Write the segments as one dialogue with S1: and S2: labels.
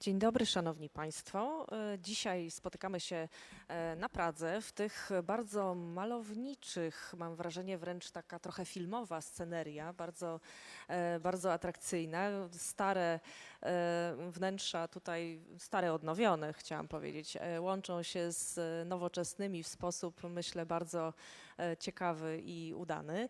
S1: Dzień dobry, Szanowni Państwo. E, Dzisiaj spotykamy się e, na Pradze w tych bardzo malowniczych, mam wrażenie wręcz taka trochę filmowa sceneria, bardzo, e, bardzo atrakcyjna. Stare wnętrza tutaj, stare odnowione chciałam powiedzieć, łączą się z nowoczesnymi w sposób myślę bardzo ciekawy i udany.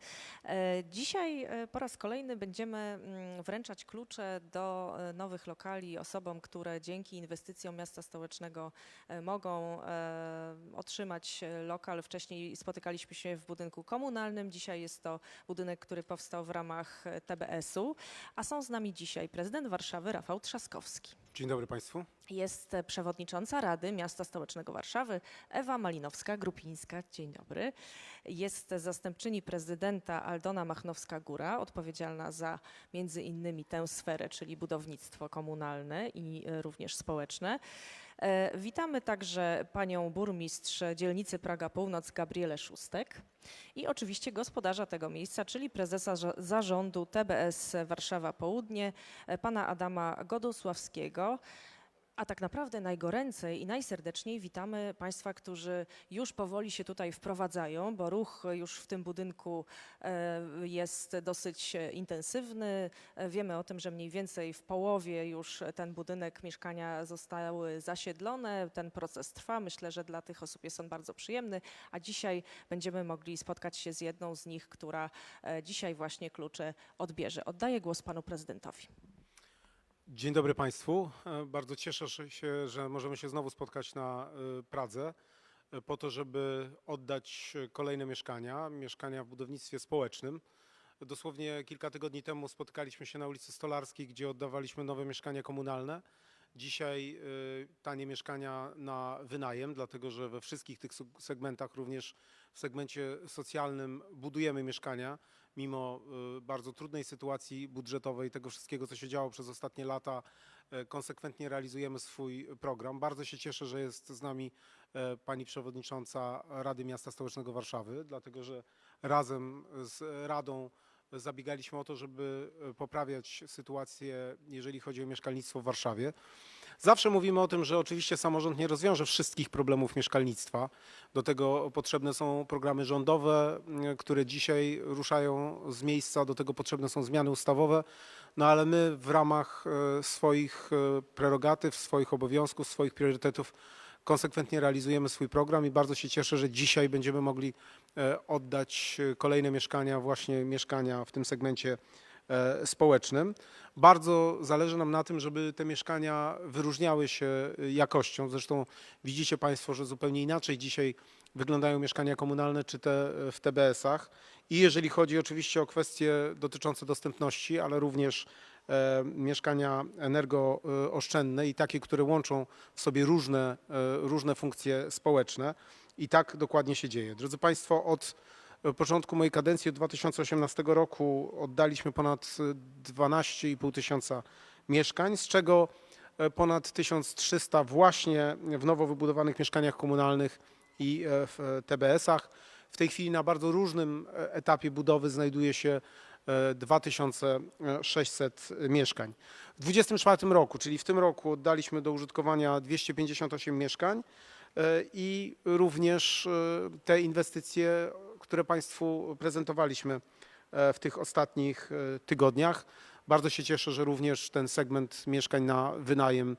S1: Dzisiaj po raz kolejny będziemy mm, wręczać klucze do nowych lokali osobom, które dzięki inwestycjom miasta stołecznego e, mogą e, otrzymać e, lokal. Wcześniej spotykaliśmy się w budynku komunalnym, dzisiaj jest to budynek, który powstał w ramach TBS-u, a są z nami dzisiaj prezydent Warszawy Rafał Trzaskowski.
S2: Dzień dobry Państwu.
S1: Jest przewodnicząca Rady Miasta Stołecznego Warszawy Ewa Malinowska-Grupińska. Dzień dobry. Jest zastępczyni prezydenta Aldona Machnowska-Góra, odpowiedzialna za między innymi tę sferę, czyli budownictwo komunalne i e, również społeczne. E, Witamy także panią burmistrz dzielnicy Praga Północ Gabrielę Szóstek i oczywiście gospodarza tego miejsca, czyli prezesa za- zarządu TBS Warszawa Południe, e, pana Adama Godosławskiego. A tak naprawdę najgoręcej i najserdeczniej witamy Państwa, którzy już powoli się tutaj wprowadzają, bo ruch już w tym budynku e, jest dosyć intensywny. E, Wiemy o tym, że mniej więcej w połowie już ten budynek, mieszkania zostały zasiedlone. Ten proces trwa. Myślę, że dla tych osób jest on bardzo przyjemny. A dzisiaj będziemy mogli spotkać się z jedną z nich, która e, dzisiaj właśnie klucze odbierze. Oddaję głos Panu Prezydentowi.
S2: Dzień dobry Państwu. E, Bardzo cieszę się, że możemy się znowu spotkać na e, Pradze e, po to, żeby oddać kolejne mieszkania, mieszkania w budownictwie społecznym. Dosłownie kilka tygodni temu spotykaliśmy się na ulicy Stolarskiej, gdzie oddawaliśmy nowe mieszkania komunalne. Dzisiaj tanie mieszkania na wynajem, dlatego że we wszystkich tych seg- segmentach, również w segmencie socjalnym, budujemy mieszkania mimo y, bardzo trudnej sytuacji budżetowej, tego wszystkiego, co się działo przez ostatnie lata, e, konsekwentnie realizujemy swój program. Bardzo się cieszę, że jest z nami e, pani przewodnicząca Rady Miasta Stołecznego Warszawy, dlatego że razem z Radą zabiegaliśmy o to, żeby e, poprawiać sytuację, jeżeli chodzi o mieszkalnictwo w Warszawie. Zawsze mówimy o tym, że oczywiście samorząd nie rozwiąże wszystkich problemów mieszkalnictwa. Do tego potrzebne są programy rządowe, m, które dzisiaj ruszają z miejsca, do tego potrzebne są zmiany ustawowe. No ale my w ramach e, swoich e, prerogatyw, swoich obowiązków, swoich priorytetów konsekwentnie realizujemy swój program i bardzo się cieszę, że dzisiaj będziemy mogli e, oddać e, kolejne mieszkania, właśnie mieszkania w tym segmencie e, społecznym. Bardzo zależy nam na tym, żeby te mieszkania wyróżniały się jakością. Zresztą widzicie Państwo, że zupełnie inaczej dzisiaj wyglądają mieszkania komunalne czy te w TBS-ach. I jeżeli chodzi oczywiście o kwestie dotyczące dostępności, ale również mieszkania energooszczędne i takie, które łączą w sobie różne, e, różne funkcje społeczne. I tak dokładnie się dzieje. Drodzy Państwo, od e, początku mojej kadencji od 2018 roku oddaliśmy ponad e, 12,5 tysiąca mieszkań, z czego e, ponad 1300 właśnie w nowo wybudowanych mieszkaniach komunalnych i e, w e, TBS-ach. W tej chwili na bardzo różnym e, etapie budowy znajduje się e, 2600 mieszkań. W 2024 roku, czyli w tym roku oddaliśmy do użytkowania 258 mieszkań e, i również e, te inwestycje, które Państwu prezentowaliśmy e, w tych ostatnich tygodniach. Bardzo się cieszę, że również ten segment mieszkań na wynajem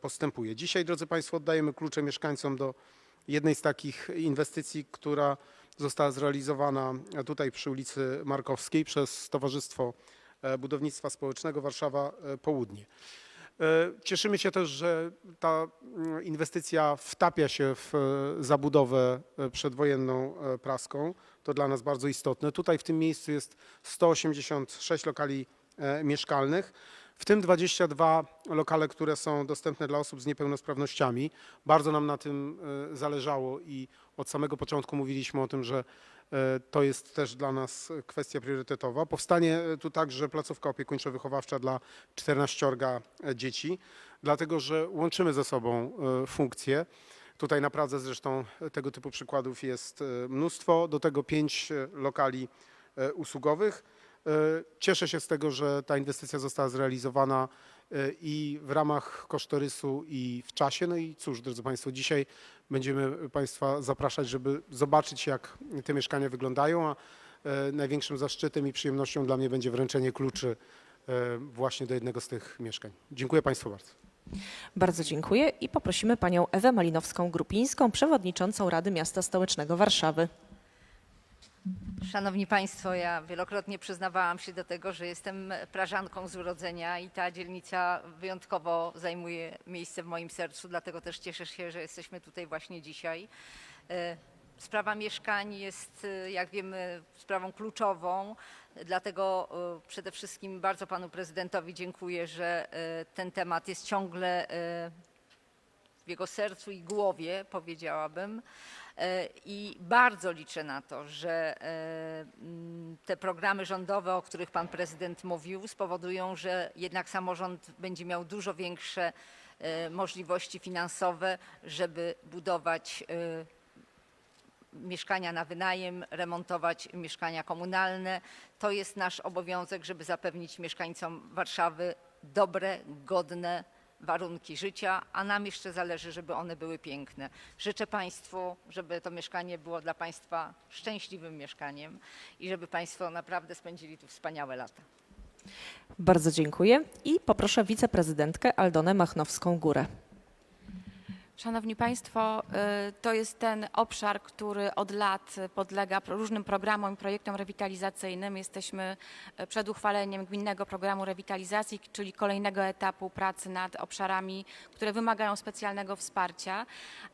S2: postępuje. Dzisiaj, drodzy Państwo, oddajemy klucze mieszkańcom do jednej z takich inwestycji, która została zrealizowana tutaj przy ulicy Markowskiej przez Towarzystwo e, Budownictwa Społecznego Warszawa e, Południe. E, Cieszymy się też, że ta mm, inwestycja wtapia się w zabudowę przedwojenną praską. To dla nas bardzo istotne. Tutaj w tym miejscu jest 186 lokali mieszkalnych, w tym 22 lokale, które są dostępne dla osób z niepełnosprawnościami. Bardzo nam na tym e, zależało i od samego początku mówiliśmy o tym, że e, to jest też dla nas kwestia priorytetowa. Powstanie e, tu także placówka opiekuńczo-wychowawcza dla 14 dzieci, dlatego że łączymy ze sobą funkcje. Tutaj na Pradze zresztą tego typu przykładów jest mnóstwo. Do tego pięć lokali usługowych. E, Cieszę się z tego, że ta inwestycja została zrealizowana i w ramach kosztorysu i w czasie. No i cóż, drodzy Państwo, dzisiaj będziemy Państwa zapraszać, żeby zobaczyć, jak te mieszkania wyglądają, a e, największym zaszczytem i przyjemnością dla mnie będzie wręczenie kluczy e, właśnie do jednego z tych mieszkań. Dziękuję Państwu bardzo.
S1: Bardzo dziękuję i poprosimy panią Ewę Malinowską-Grupińską, przewodniczącą Rady Miasta Stołecznego Warszawy.
S3: Szanowni Państwo, ja wielokrotnie przyznawałam się do tego, że jestem Prażanką z urodzenia i ta dzielnica wyjątkowo zajmuje miejsce w moim sercu, dlatego też cieszę się, że jesteśmy tutaj właśnie dzisiaj. E, Sprawa mieszkań jest, e, jak wiemy, sprawą kluczową, dlatego e, przede wszystkim bardzo Panu Prezydentowi dziękuję, że ten temat jest ciągle w jego sercu i głowie, powiedziałabym. E, I bardzo liczę na to, że e, te programy rządowe, o których pan prezydent mówił, spowodują, że jednak samorząd będzie miał dużo większe e, możliwości finansowe, żeby budować mieszkania na wynajem, remontować mieszkania komunalne. To jest nasz obowiązek, żeby zapewnić mieszkańcom Warszawy dobre, godne warunki życia, a nam jeszcze zależy, żeby one były piękne. Życzę Państwu, żeby to mieszkanie było dla Państwa szczęśliwym mieszkaniem i żeby Państwo naprawdę spędzili tu wspaniałe lata.
S1: Bardzo dziękuję i poproszę wiceprezydentkę Aldonę Machnowską-Górę.
S4: Szanowni Państwo, y, to jest ten obszar, który od lat podlega różnym programom i projektom rewitalizacyjnym. Jesteśmy y, przed uchwaleniem gminnego programu rewitalizacji, czyli kolejnego etapu pracy nad obszarami, które wymagają specjalnego wsparcia.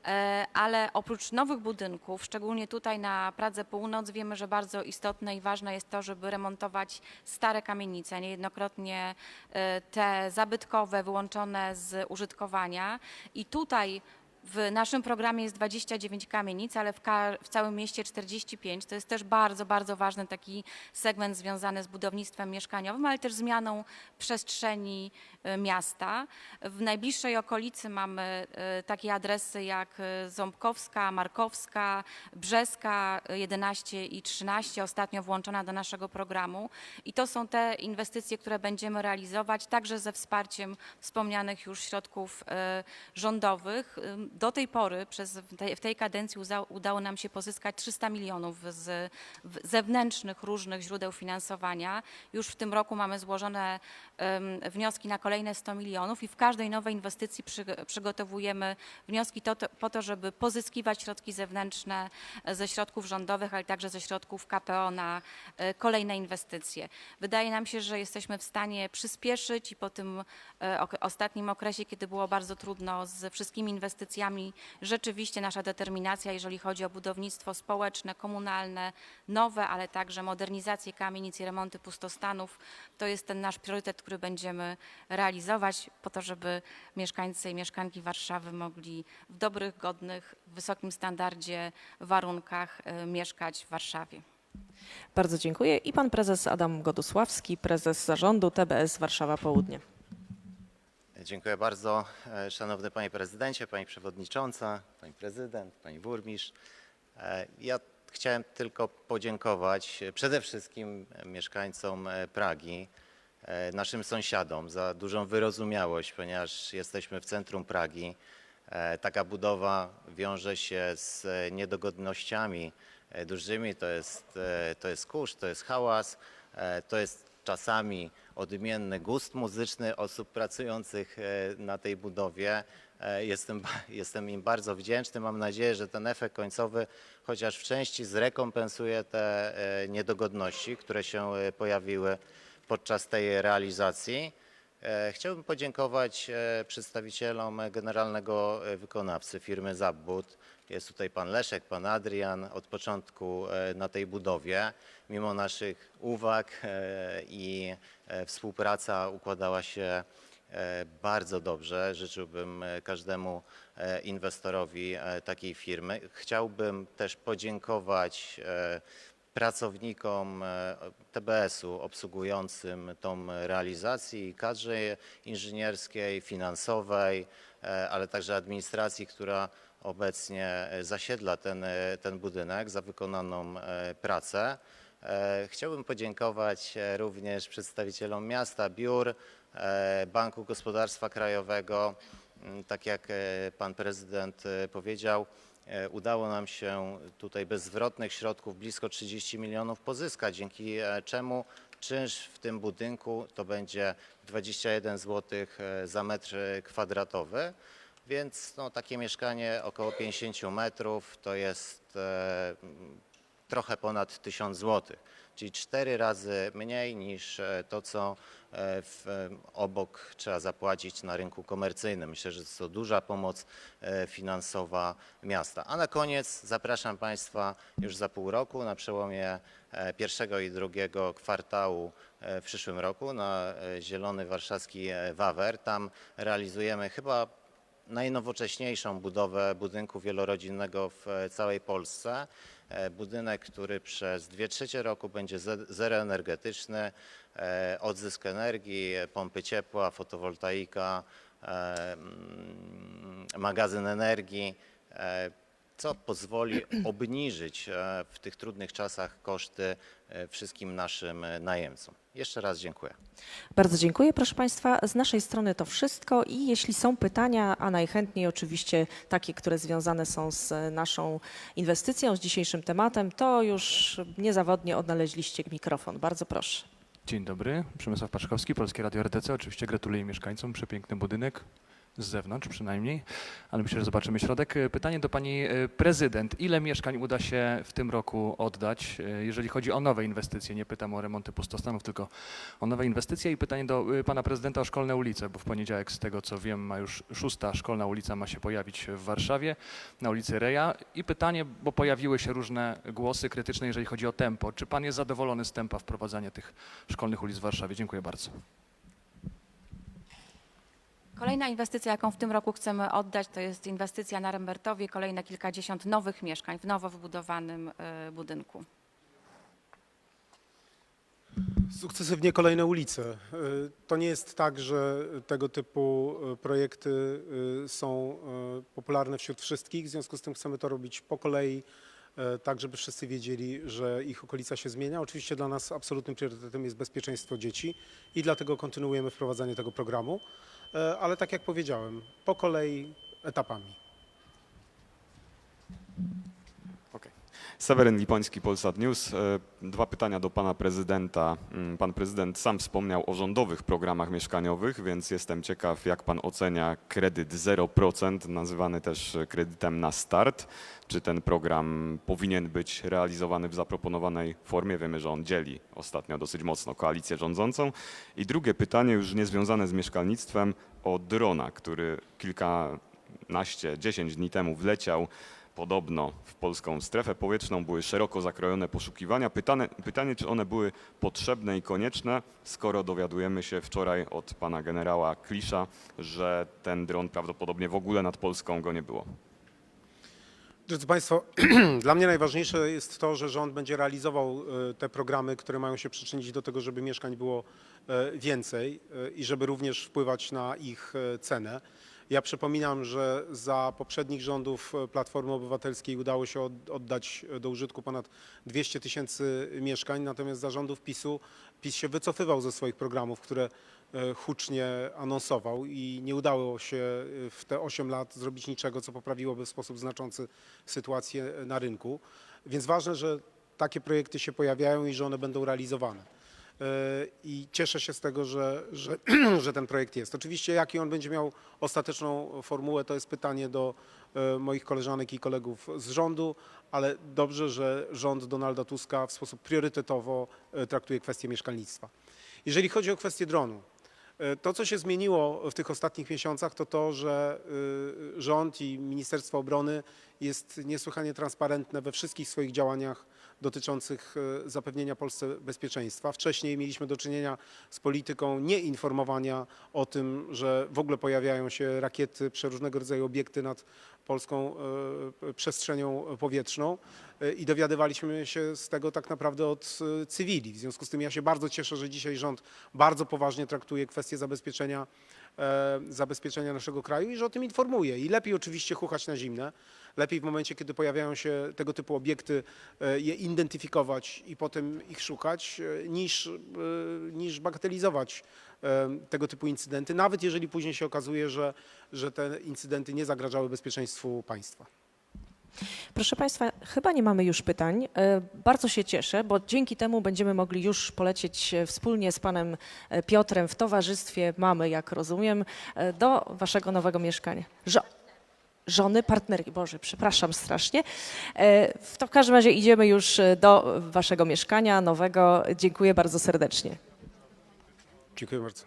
S4: E, Ale oprócz nowych budynków, szczególnie tutaj na Pradze Północ, wiemy, że bardzo istotne i ważne jest to, żeby remontować stare kamienice, niejednokrotnie te zabytkowe, wyłączone z użytkowania. I tutaj w naszym programie jest 29 kamienic, ale w, w całym mieście 45. To jest też bardzo, bardzo ważny taki segment związany z budownictwem mieszkaniowym, ale też zmianą przestrzeni e, miasta. W najbliższej okolicy mamy e, takie adresy jak e, Ząbkowska, Markowska, Brzeska e, 11 i 13, ostatnio włączona do naszego programu. I to są te inwestycje, które będziemy realizować, także ze wsparciem wspomnianych już środków rządowych. Do tej pory przez, w, tej, kadencji udało nam się pozyskać 300 milionów z zewnętrznych różnych źródeł finansowania. Już w tym roku mamy złożone wnioski na kolejne 100 milionów i w każdej nowej inwestycji przy, przygotowujemy wnioski to, to, po to, żeby pozyskiwać środki zewnętrzne ze środków rządowych, ale także ze środków KPO na e, kolejne inwestycje. Wydaje nam się, że jesteśmy w stanie przyspieszyć i po tym e, ostatnim okresie, kiedy było bardzo trudno z wszystkimi inwestycjami, rzeczywiście nasza determinacja, jeżeli chodzi o budownictwo społeczne, komunalne, nowe, ale także modernizację kamienic i remonty pustostanów, to jest ten nasz priorytet, który będziemy realizować po to, żeby mieszkańcy i mieszkanki Warszawy mogli w dobrych, godnych, wysokim standardzie warunkach e, mieszkać w Warszawie.
S1: Bardzo dziękuję i pan prezes Adam Godusławski, prezes zarządu TBS Warszawa Południe.
S5: Dziękuję bardzo. E, Szanowny Panie Prezydencie, Pani Przewodnicząca, Pani Prezydent, Pani Burmistrz. E, Ja chciałem tylko podziękować e, przede wszystkim mieszkańcom Pragi, naszym sąsiadom za dużą wyrozumiałość, ponieważ jesteśmy w centrum Pragi. Taka budowa wiąże się z niedogodnościami dużymi, to jest, to jest kurz, to jest hałas, to jest czasami odmienny gust muzyczny osób pracujących e, na tej budowie. E, Jestem, jestem im bardzo wdzięczny. Mam nadzieję, że ten efekt końcowy chociaż w części zrekompensuje te e, niedogodności, które się pojawiły podczas tej realizacji. E, Chciałbym podziękować e, przedstawicielom generalnego e, wykonawcy firmy Zabbut. Jest tutaj pan Leszek, pan Adrian od początku na tej budowie. Mimo naszych uwag i współpraca układała się bardzo dobrze. Życzyłbym każdemu inwestorowi takiej firmy. Chciałbym też podziękować pracownikom e, TBS-u obsługującym tą realizację i kadrze inżynierskiej, finansowej, e, ale także administracji, która obecnie e, zasiedla ten, ten budynek za wykonaną pracę. Chciałbym podziękować również przedstawicielom miasta, biur, Banku Gospodarstwa Krajowego. Mm, Tak jak pan prezydent powiedział, udało nam się tutaj bez zwrotnych środków blisko 30 milionów pozyskać, dzięki e, czemu czynsz w tym budynku to będzie 21 zł e, za metr kwadratowy. Więc no, takie mieszkanie około 50 metrów to jest e, trochę ponad 1000 zł, czyli cztery razy mniej niż e, to, co e, w, e, obok trzeba zapłacić na rynku komercyjnym. Myślę, że to duża pomoc finansowa miasta. A na koniec zapraszam Państwa już za pół roku na przełomie pierwszego i drugiego kwartału w przyszłym roku na Zielony Warszawski Wawer. Tam realizujemy chyba najnowocześniejszą budowę budynku wielorodzinnego w całej Polsce. E, Budynek, który przez dwie trzecie roku będzie ze- zeroenergetyczny, e, odzysk energii, e, pompy ciepła, fotowoltaika, mm, magazyn energii, co pozwoli obniżyć w tych trudnych czasach koszty wszystkim naszym e, najemcom. Jeszcze raz dziękuję.
S1: Bardzo dziękuję, proszę Państwa. Z naszej strony to wszystko i jeśli są pytania, a najchętniej oczywiście takie, które związane są z naszą inwestycją, z dzisiejszym tematem, to już niezawodnie odnaleźliście mikrofon. Bardzo proszę.
S6: Dzień dobry, Przemysław Paczkowski, Polskie Radio RTC. Oczywiście gratuluję mieszkańcom, przepiękny budynek, z zewnątrz przynajmniej, ale myślę, że zobaczymy środek. E, Pytanie do pani e, prezydent. Ile mieszkań uda się w tym roku oddać, e, jeżeli chodzi o nowe inwestycje? Nie pytam o remonty pustostanów, tylko o nowe inwestycje. I pytanie do pana prezydenta o szkolne ulice, bo w poniedziałek, z tego co wiem, ma już szósta szkolna ulica ma się pojawić w Warszawie, na ulicy Reja. I pytanie, bo pojawiły się różne głosy krytyczne, jeżeli chodzi o tempo. Czy pan jest zadowolony z tempa wprowadzania tych szkolnych ulic w Warszawie? Dziękuję bardzo.
S4: Kolejna inwestycja, jaką w tym roku chcemy oddać, to jest inwestycja na Rembertowie, kolejne kilkadziesiąt nowych mieszkań w nowo wybudowanym e, budynku.
S2: Sukcesywnie kolejne ulice. Y, To nie jest tak, że tego typu y, projekty y, są y, popularne wśród wszystkich, w związku z tym chcemy to robić po kolei, y, tak żeby wszyscy wiedzieli, że ich okolica się zmienia. Oczywiście dla nas absolutnym priorytetem jest bezpieczeństwo dzieci i dlatego kontynuujemy wprowadzanie tego programu, Y, ale tak jak powiedziałem, po kolei etapami.
S7: Seweryn Lipoński, Polsat News. E, Dwa pytania do pana prezydenta. Mm, Pan prezydent sam wspomniał o rządowych programach mieszkaniowych, więc jestem ciekaw, jak pan ocenia kredyt 0%, nazywany też kredytem na start. Czy ten program powinien być realizowany w zaproponowanej formie? Wiemy, że on dzieli ostatnio dosyć mocno koalicję rządzącą. I drugie pytanie, już niezwiązane z mieszkalnictwem, o drona, który kilkanaście, dziesięć dni temu wleciał podobno w polską strefę powietrzną były szeroko zakrojone poszukiwania. Pytane, pytanie, czy one były potrzebne i konieczne, skoro dowiadujemy się wczoraj od pana generała Klisza, że ten dron prawdopodobnie w ogóle nad Polską go nie było.
S2: Drodzy Państwo, dla mnie najważniejsze jest to, że rząd będzie realizował e, te programy, które mają się przyczynić do tego, żeby mieszkań było e, więcej e, i żeby również wpływać na ich cenę. Ja przypominam, że za poprzednich rządów e, Platformy Obywatelskiej udało się od- oddać e, do użytku ponad 200 tysięcy mieszkań, natomiast za rządów PiSu PiS się wycofywał ze swoich programów, które e, hucznie anonsował i nie udało się w te 8 lat zrobić niczego, co poprawiłoby w sposób znaczący sytuację na rynku. Więc ważne, że takie projekty się pojawiają i że one będą realizowane. E, I cieszę się z tego, że, że, że ten projekt jest. Oczywiście, jaki on będzie miał ostateczną formułę, to jest pytanie do e, moich koleżanek i kolegów z rządu, ale dobrze, że rząd Donalda Tuska w sposób priorytetowo e, traktuje kwestię mieszkalnictwa. Jeżeli chodzi o kwestię dronu, e, to, co się zmieniło w tych ostatnich miesiącach, to to, że rząd i Ministerstwo Obrony jest niesłychanie transparentne we wszystkich swoich działaniach dotyczących y, zapewnienia Polsce bezpieczeństwa. Wcześniej mieliśmy do czynienia z polityką nieinformowania o tym, że w ogóle pojawiają się rakiety, przeróżnego rodzaju obiekty nad polską y, przestrzenią powietrzną y, i dowiadywaliśmy się z tego tak naprawdę od cywili. W związku z tym ja się bardzo cieszę, że dzisiaj rząd bardzo poważnie traktuje kwestię zabezpieczenia e, zabezpieczenia naszego kraju i że o tym informuje. I lepiej oczywiście chuchać na zimne, lepiej w momencie, kiedy pojawiają się tego typu obiekty, e, je identyfikować i potem ich szukać, e, niż, e, niż bagatelizować tego typu incydenty, nawet jeżeli później się okazuje, że, że te incydenty nie zagrażały bezpieczeństwu państwa.
S1: Proszę Państwa, chyba nie mamy już pytań. Bardzo się cieszę, bo dzięki temu będziemy mogli już polecieć wspólnie z Panem Piotrem w towarzystwie mamy, jak rozumiem, do Waszego nowego mieszkania. Żo żony, partnerki, Boże, przepraszam strasznie. E, to w każdym razie idziemy już e, do Waszego mieszkania nowego. Dziękuję bardzo serdecznie.
S2: Dziękuję bardzo.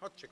S2: Chodźcie.